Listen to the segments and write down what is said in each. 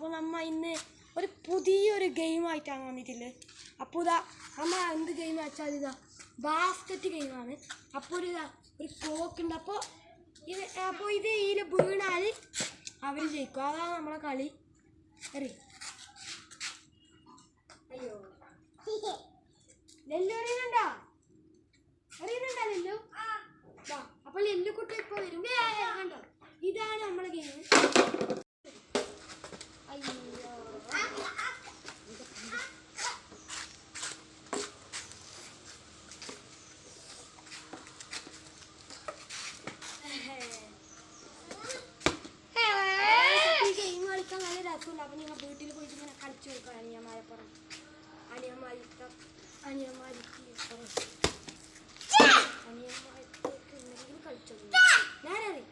അപ്പോൾ നമ്മൾ ഇന്ന് ഒരു പുതിയൊരു ഗെയിമായിട്ടാണ് വന്നിട്ടുള്ളത് അപ്പോൾ ഇതാ നമ്മൾ എന്ത് ഗെയിം വെച്ചാൽ ഇതാ ബാസ്കറ്റ് ഗെയിമാണ് അപ്പോൾ ഒരു ഇതാ ഒരു ക്ലോക്ക് ഉണ്ട്. അപ്പോൾ ഇത് അപ്പോൾ ഇത് ഇതിൽ വീണാൽ അവർ ജയിക്കും. അതാണ് നമ്മളെ കളി. അറി അയ്യോ. ലെല്ലു അറിയുന്നുണ്ടോ അറിയുന്നുണ്ടോ ലെല്ലു? അപ്പോൾ ലെല്ലു കുട്ടി ഇപ്പൊ വരും. ഇതാണ് നമ്മളെ ഗെയിം അയ്യോ ഈ ഗെയിം കളിക്കാൻ നല്ല രസമുണ്ട് അപ്പൊ നിങ്ങൾ വീട്ടിൽ പോയിട്ട് ഇങ്ങനെ കളിച്ചു കൊടുക്കുക അനിയന്മാരെ പറഞ്ഞു അനിയന്മാരിക്ക അനിയന്മാരിക്ക് അനിയന്മാർക്ക് എന്തെങ്കിലും കളിച്ചു ഞാനറി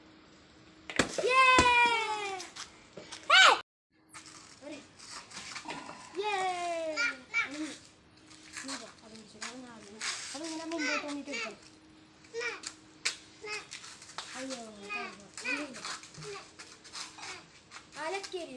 അതിങ്ങനെ മുമ്പോട്ട് വന്നിട്ട് എടുക്കണം അയ്യോ അലക്കേരി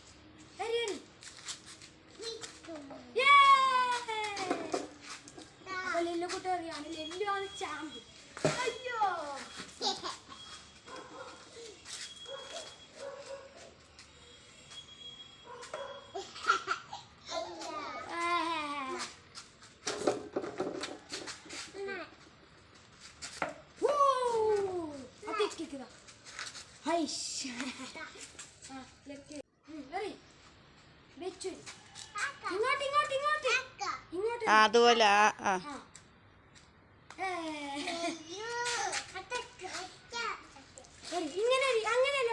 അതുപോലെ ആ. ഇങ്ങനെ. അങ്ങനെയല്ല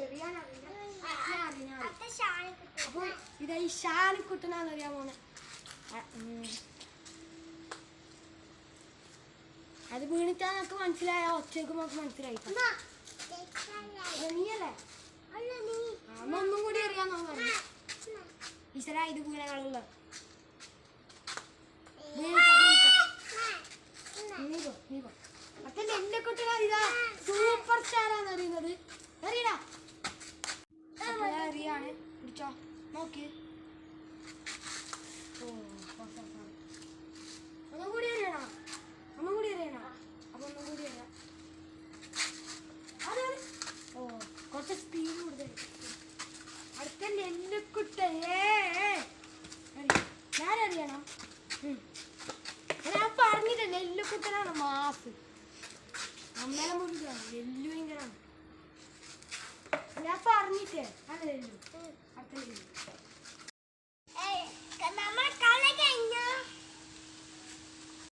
എറിയാനറിയില്ല. ആ, ഞാൻ അറിയാം, ഞാൻ അറിയാം. അപ്പൊ ഇത് ഈ ഷാനിക്കുട്ടനാന്ന് അറിയാൻ പോണെ ആ, ഉം. അത് വീണിട്ടാ നമുക്ക് മനസ്സിലായ ഒച്ചയ്ക്ക് നമുക്ക് മനസ്സിലായി. നീയല്ലേ എന്നാ ഒന്നും കൂടി അറിയാൻ നോക്കാം ഈശ്വരാ ഇത് നീകോ നീകോ അച്ഛന്റെ എന്റെ കുട്ടികൾ ഇതാ. സൂപ്പർ സ്റ്റാറാന്ന് അറിയുന്നത്. അറിയടാ. അറിയാണ് പിടിച്ചോ. നോക്ക് ഓ sorry, sorry, sorry. ഒന്നും കൂടി അറിയണോ ഒന്നും കൂടി അറിയണോ അപ്പൊ ഒന്നും കൂടി അറിയാം അതെ അതെ. ഓ കുറച്ച് സ്പീഡ് കൂടുതൽ അടുത്ത നെല്ലുക്കുട്ടേ ഞാനറിയണം ഉം. ഞാൻ പറഞ്ഞില്ല മാസ് അമ്മേനെ മുഴുകാണ് എല്ലു ഭയങ്കരാണ് ഞാൻ പറഞ്ഞിട്ടേ. അതെ നെല്ലു അടുത്ത